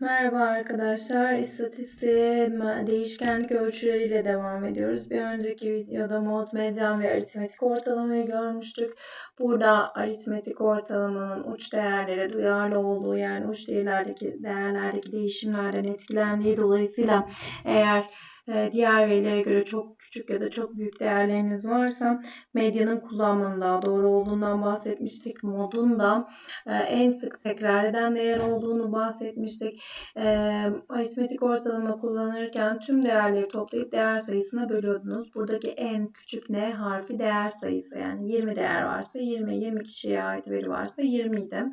Merhaba arkadaşlar. İstatistiğe değişkenlik ölçüleriyle devam ediyoruz. Bir önceki videoda mod, medyan ve aritmetik ortalamayı görmüştük. Burada aritmetik ortalamanın uç değerlere duyarlı olduğu yani uç değerlerdeki değerlerdeki değişimlerden etkilendiği dolayısıyla eğer diğer verilere göre çok küçük ya da çok büyük değerleriniz varsa medyanın kullanmanın daha doğru olduğundan bahsetmiştik. Modun da e, en sık tekrar eden değer olduğunu bahsetmiştik. E, aritmetik ortalama kullanırken tüm değerleri toplayıp değer sayısına bölüyordunuz. Buradaki en küçük n harfi değer sayısı yani 20 değer varsa 20, 20 kişiye ait veri varsa 20 idi.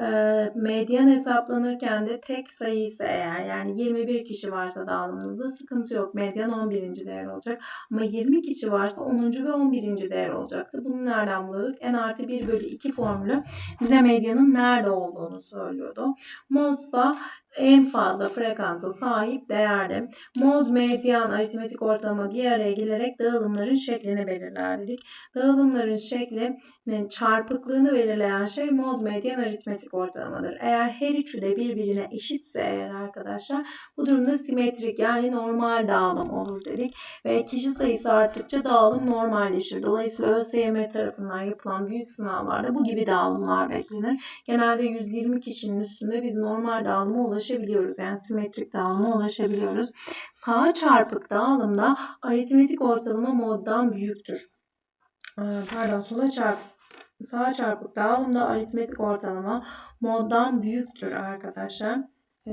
E, medyan hesaplanırken de tek sayı ise eğer yani 21 kişi varsa dağılımınızda sıkıntı yok. Medyan 11. değer olacak. Ama 20 kişi varsa 10. ve 11. değer olacaktı. Bunu nereden buluyorduk? n artı 1 bölü 2 formülü bize medyanın nerede olduğunu söylüyordu. Modsa en fazla frekansa sahip değerdi. Mod, medyan, aritmetik ortalama bir araya gelerek dağılımların şeklini belirler dedik. Dağılımların şeklinin çarpıklığını belirleyen şey mod, medyan, aritmetik ortalamadır. Eğer her üçü de birbirine eşitse eğer arkadaşlar bu durumda simetrik yani normal dağılım olur dedik. Ve kişi sayısı arttıkça dağılım normalleşir. Dolayısıyla ÖSYM tarafından yapılan büyük sınavlarda bu gibi dağılımlar beklenir. Genelde 120 kişinin üstünde biz normal dağılıma ulaşabiliriz ulaşabiliyoruz. Yani simetrik dağılıma ulaşabiliyoruz. Sağ çarpık dağılımda aritmetik ortalama moddan büyüktür. Ee, pardon sola çarp sağ çarpık dağılımda aritmetik ortalama moddan büyüktür arkadaşlar.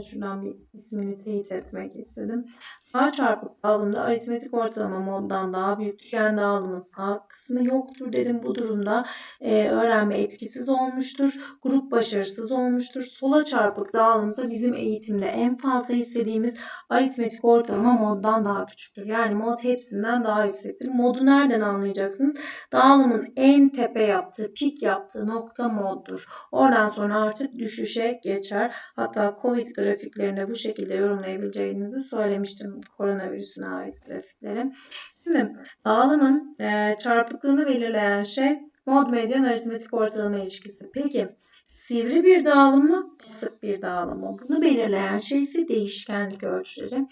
Şuradan bir ismini teyit etmek istedim. Sağ çarpık dağılımda aritmetik ortalama moddan daha büyük Yani dağılımın sağ kısmı yoktur dedim. Bu durumda e, öğrenme etkisiz olmuştur. Grup başarısız olmuştur. Sola çarpık dağılımsa bizim eğitimde en fazla istediğimiz aritmetik ortalama moddan daha küçüktür. Yani mod hepsinden daha yüksektir. Modu nereden anlayacaksınız? Dağılımın en tepe yaptığı, pik yaptığı nokta moddur. Oradan sonra artık düşüşe geçer. Hatta Covid grafiklerinde bu şekilde yorumlayabileceğinizi söylemiştim koronavirüsüne ait grafikleri. Şimdi dağılımın e, çarpıklığını belirleyen şey mod medyan aritmetik ortalama ilişkisi. Peki sivri bir dağılım mı? Basık bir dağılım mı? Bunu belirleyen şey ise değişkenlik ölçüleri.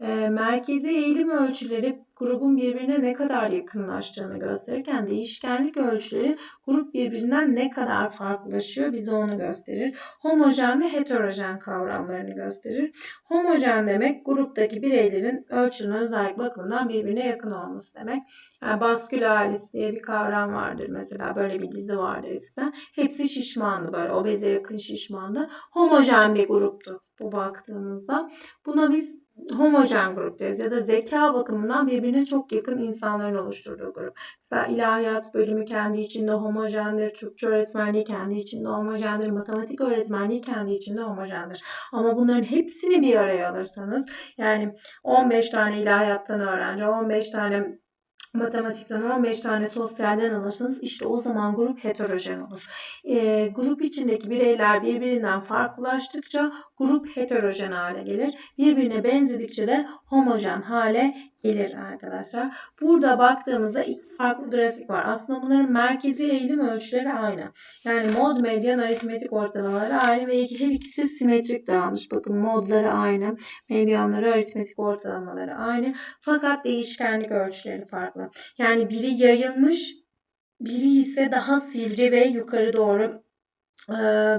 E, merkezi eğilim ölçüleri grubun birbirine ne kadar yakınlaştığını gösterirken değişkenlik ölçüleri grup birbirinden ne kadar farklılaşıyor bize onu gösterir. Homojen ve heterojen kavramlarını gösterir. Homojen demek gruptaki bireylerin ölçünün özellik bakımından birbirine yakın olması demek. Yani baskül ailesi diye bir kavram vardır mesela böyle bir dizi vardı eskiden. Hepsi şişmandı böyle obeze yakın şişmandı. Homojen bir gruptu bu baktığımızda. Buna biz homojen grup deriz ya da zeka bakımından birbirine çok yakın insanların oluşturduğu grup. Mesela ilahiyat bölümü kendi içinde homojendir, Türkçe öğretmenliği kendi içinde homojendir, matematik öğretmenliği kendi içinde homojendir. Ama bunların hepsini bir araya alırsanız yani 15 tane ilahiyattan öğrenci, 15 tane matematikten 15 tane sosyalden alırsanız işte o zaman grup heterojen olur. E, grup içindeki bireyler birbirinden farklılaştıkça grup heterojen hale gelir. Birbirine benzedikçe de homojen hale gelir arkadaşlar. Burada baktığımızda iki farklı grafik var. Aslında bunların merkezi eğilim ölçüleri aynı. Yani mod, medyan, aritmetik ortalamaları aynı ve her ikisi simetrik dağılmış. Bakın modları aynı, medyanları, aritmetik ortalamaları aynı. Fakat değişkenlik ölçüleri farklı. Yani biri yayılmış, biri ise daha sivri ve yukarı doğru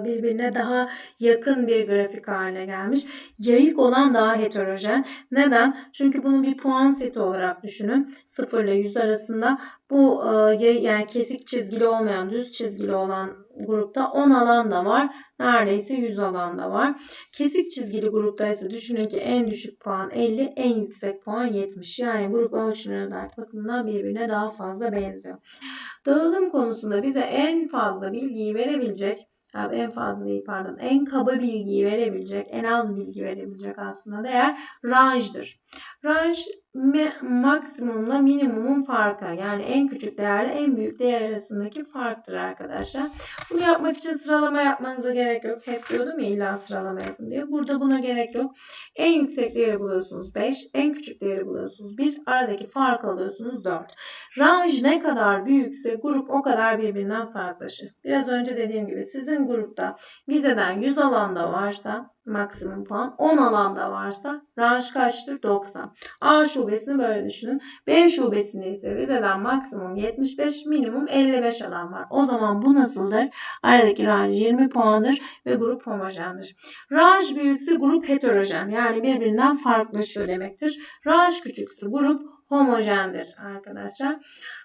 birbirine daha yakın bir grafik haline gelmiş. Yayık olan daha heterojen. Neden? Çünkü bunu bir puan seti olarak düşünün. 0 ile 100 arasında bu yani kesik çizgili olmayan, düz çizgili olan grupta 10 alan da var. Neredeyse 100 alan da var. Kesik çizgili grupta ise düşünün ki en düşük puan 50, en yüksek puan 70. Yani grup ölçülerine dair bakımından birbirine daha fazla benziyor. Dağılım konusunda bize en fazla bilgiyi verebilecek yani en fazla değil pardon en kaba bilgiyi verebilecek, en az bilgi verebilecek aslında değer range'dır. Range maksimumla minimumun farkı. Yani en küçük değerle en büyük değer arasındaki farktır arkadaşlar. Bunu yapmak için sıralama yapmanıza gerek yok. Hep diyordum ya illa sıralama yapın diye. Burada buna gerek yok. En yüksek değeri buluyorsunuz 5. En küçük değeri buluyorsunuz 1. Aradaki fark alıyorsunuz 4. Range ne kadar büyükse grup o kadar birbirinden farklılaşır. Biraz önce dediğim gibi sizin grupta vizeden 100 alanda varsa maksimum puan. 10 alanda varsa ranj kaçtır? 90. A şubesini böyle düşünün. B şubesinde ise vizeden maksimum 75, minimum 55 alan var. O zaman bu nasıldır? Aradaki ranj 20 puandır ve grup homojendir. Ranj büyükse grup heterojen yani birbirinden farklılaşıyor demektir. Ranj küçükse grup homojendir arkadaşlar.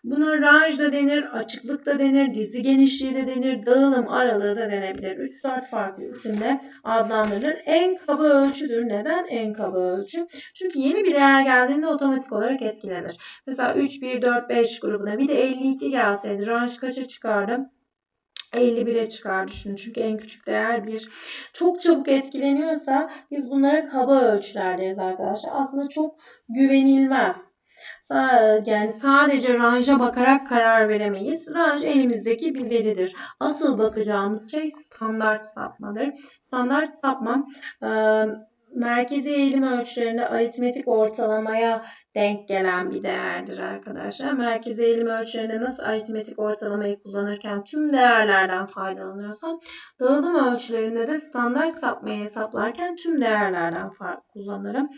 Buna range da denir, açıklık da denir, dizi genişliği de denir, dağılım aralığı da denebilir. 3-4 farklı isimle adlandırılır. En kaba ölçüdür. Neden en kaba ölçü? Çünkü yeni bir değer geldiğinde otomatik olarak etkilenir. Mesela 3, 1, 4, 5 grubuna bir de 52 gelseydi range kaça çıkardı? 51'e çıkar düşünün. Çünkü en küçük değer 1. Çok çabuk etkileniyorsa biz bunlara kaba ölçüler deriz arkadaşlar. Aslında çok güvenilmez yani sadece ranja bakarak karar veremeyiz. Ranj elimizdeki bir veridir. Asıl bakacağımız şey standart sapmadır. Standart sapma merkezi eğilim ölçülerinde aritmetik ortalamaya denk gelen bir değerdir arkadaşlar. Merkezi eğilim ölçülerinde nasıl aritmetik ortalamayı kullanırken tüm değerlerden faydalanıyorsam dağılım ölçülerinde de standart sapmayı hesaplarken tüm değerlerden kullanırım.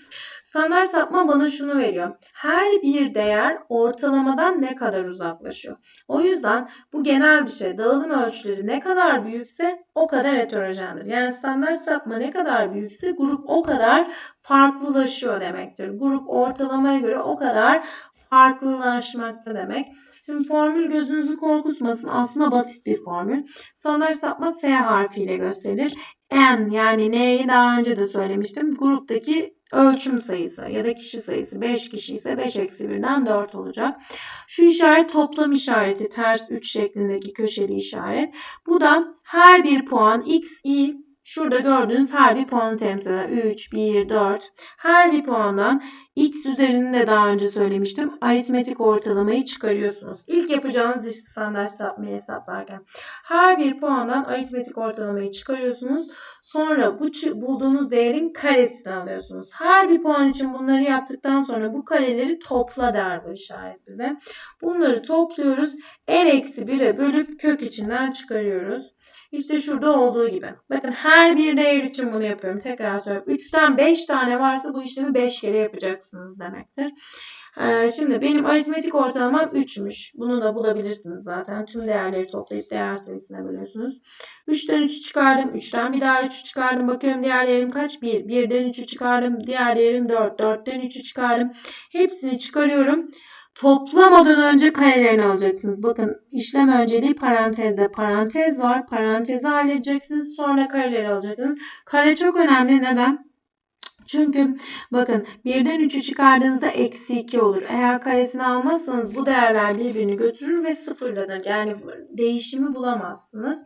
Standart sapma bana şunu veriyor. Her bir değer ortalamadan ne kadar uzaklaşıyor. O yüzden bu genel bir şey. Dağılım ölçüleri ne kadar büyükse o kadar heterojendir. Yani standart sapma ne kadar büyükse grup o kadar farklılaşıyor demektir. Grup ortalamaya göre o kadar farklılaşmakta demek. Şimdi formül gözünüzü korkutmasın. Aslında basit bir formül. Standart sapma S harfiyle gösterilir. N yani N'yi daha önce de söylemiştim. Gruptaki ölçüm sayısı ya da kişi sayısı 5 kişi ise 5 eksi 1'den 4 olacak. Şu işaret toplam işareti ters 3 şeklindeki köşeli işaret. Bu da her bir puan x, y Şurada gördüğünüz her bir puanı temsil eder. 3, 1, 4. Her bir puandan x üzerinde daha önce söylemiştim. Aritmetik ortalamayı çıkarıyorsunuz. İlk yapacağınız iş standart sapmayı hesaplarken. Her bir puandan aritmetik ortalamayı çıkarıyorsunuz. Sonra bu bulduğunuz değerin karesini alıyorsunuz. Her bir puan için bunları yaptıktan sonra bu kareleri topla der bu işaret bize. Bunları topluyoruz. n-1'e bölüp kök içinden çıkarıyoruz. İşte şurada olduğu gibi. Bakın her bir değer için bunu yapıyorum. Tekrar söylüyorum. 3'ten 5 tane varsa bu işlemi 5 kere yapacaksınız demektir. Ee, şimdi benim aritmetik ortalamam 3'müş. Bunu da bulabilirsiniz zaten. Tüm değerleri toplayıp değer sayısına bölüyorsunuz. 3'ten 3'ü çıkardım. 3'ten bir daha 3'ü çıkardım. Bakıyorum diğer değerim kaç? 1. 1'den 3'ü çıkardım. Diğer değerim 4. 4'ten 3'ü çıkardım. Hepsini çıkarıyorum. Toplamadan önce karelerini alacaksınız. Bakın işlem önceliği parantezde. Parantez var. Parantezi halledeceksiniz. Sonra kareleri alacaksınız. Kare çok önemli. Neden? Çünkü bakın birden 3'ü çıkardığınızda eksi 2 olur. Eğer karesini almazsanız bu değerler birbirini götürür ve sıfırlanır. Yani değişimi bulamazsınız.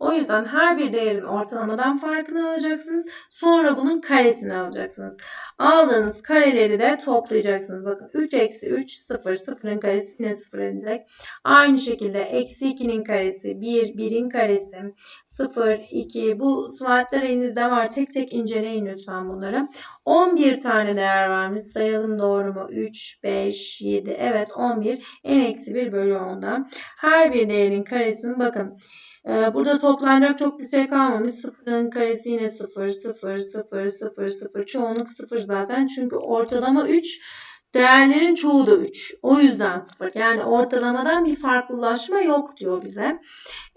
O yüzden her bir değerin ortalamadan farkını alacaksınız. Sonra bunun karesini alacaksınız. Aldığınız kareleri de toplayacaksınız. Bakın 3 eksi 3 0. 0'ın karesi yine 0 edecek. Aynı şekilde eksi 2'nin karesi 1. 1'in karesi 0, 2. Bu slaytlar elinizde var. Tek tek inceleyin lütfen bunları. 11 tane değer varmış. Sayalım doğru mu? 3, 5, 7. Evet 11. En eksi 1 bölü 10'dan. Her bir değerin karesini bakın. Ee, burada toplanacak çok bir şey kalmamış. Sıfırın karesi yine 0, 0, 0, 0, 0. Çoğunluk 0 zaten. Çünkü ortalama 3. Değerlerin çoğu da 3. O yüzden 0. Yani ortalamadan bir farklılaşma yok diyor bize.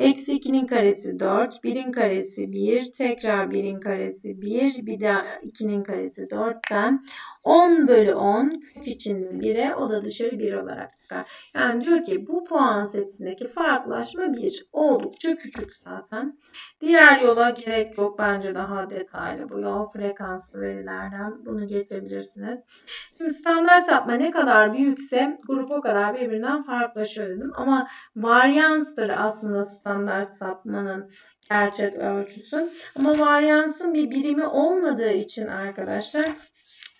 Eksi 2'nin karesi 4. 1'in karesi 1. Tekrar 1'in karesi 1. Bir de 2'nin karesi 4'ten 10 bölü 10 kök içinde 1'e o da dışarı 1 olarak çıkar. Yani diyor ki bu puan setindeki farklılaşma 1. Oldukça küçük zaten. Diğer yola gerek yok. Bence daha detaylı bu yol frekanslı verilerden bunu geçebilirsiniz. Şimdi standart sapma ne kadar büyükse grup o kadar birbirinden farklılaşıyor dedim. Ama varyanstır aslında standart sapmanın gerçek ölçüsü. Ama varyansın bir birimi olmadığı için arkadaşlar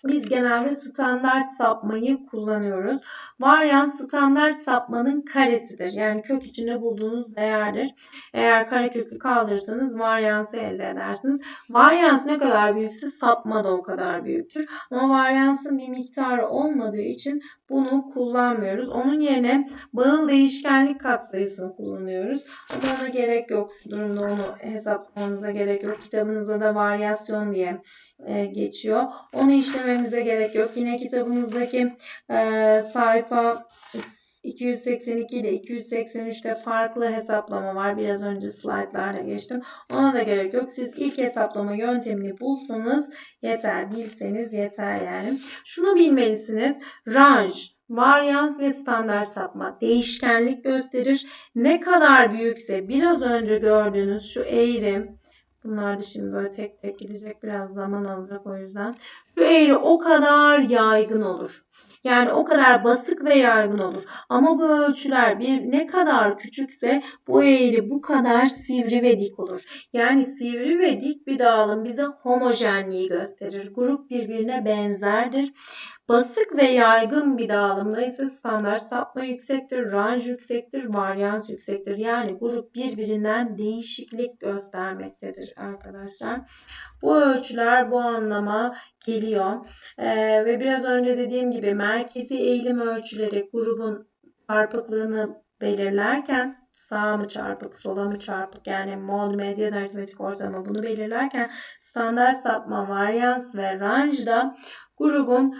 Biz genelde standart sapmayı kullanıyoruz. Varyans standart sapmanın karesidir. Yani kök içinde bulduğunuz değerdir. Eğer karekökü kaldırırsanız varyansı elde edersiniz. Varyans ne kadar büyükse sapma da o kadar büyüktür. Ama varyansın bir miktarı olmadığı için bunu kullanmıyoruz. Onun yerine bağıl değişkenlik katsayısını kullanıyoruz. Ama gerek yok. Şu durumda onu hesaplamanıza gerek yok. Kitabınızda da varyasyon diye e, geçiyor. Onu işlememize gerek yok. Yine kitabınızdaki e, sayfa 282 ile 283'te farklı hesaplama var. Biraz önce slaytlarda geçtim. Ona da gerek yok. Siz ilk hesaplama yöntemini bulsanız yeter. Bilseniz yeter yani. Şunu bilmelisiniz. Range, varyans ve standart sapma değişkenlik gösterir. Ne kadar büyükse biraz önce gördüğünüz şu eğri Bunlar da şimdi böyle tek tek gidecek. Biraz zaman alacak o yüzden. Şu eğri o kadar yaygın olur. Yani o kadar basık ve yaygın olur. Ama bu ölçüler bir ne kadar küçükse bu eğri bu kadar sivri ve dik olur. Yani sivri ve dik bir dağılım bize homojenliği gösterir. Grup birbirine benzerdir. Basık ve yaygın bir dağılımda ise standart sapma yüksektir, range yüksektir, varyans yüksektir. Yani grup birbirinden değişiklik göstermektedir arkadaşlar. Bu ölçüler bu anlama geliyor. Ee, ve biraz önce dediğim gibi merkezi eğilim ölçüleri grubun çarpıklığını belirlerken sağ mı çarpık, sola mı çarpık yani mod, medyan, aritmetik ortalama bunu belirlerken standart sapma, varyans ve range da grubun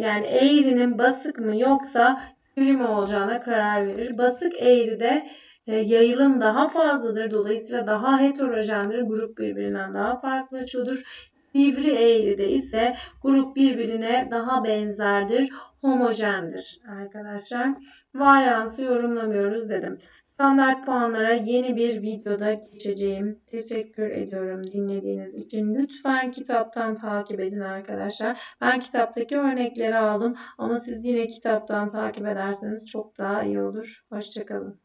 yani eğrinin basık mı yoksa sivri mi olacağına karar verir. Basık eğride e, yayılım daha fazladır. Dolayısıyla daha heterojendir. Grup birbirinden daha farklı açıyordur. Sivri eğride ise grup birbirine daha benzerdir, homojendir arkadaşlar. Varyansı yorumlamıyoruz dedim. Standart puanlara yeni bir videoda geçeceğim. Teşekkür ediyorum dinlediğiniz için. Lütfen kitaptan takip edin arkadaşlar. Ben kitaptaki örnekleri aldım ama siz yine kitaptan takip ederseniz çok daha iyi olur. Hoşçakalın.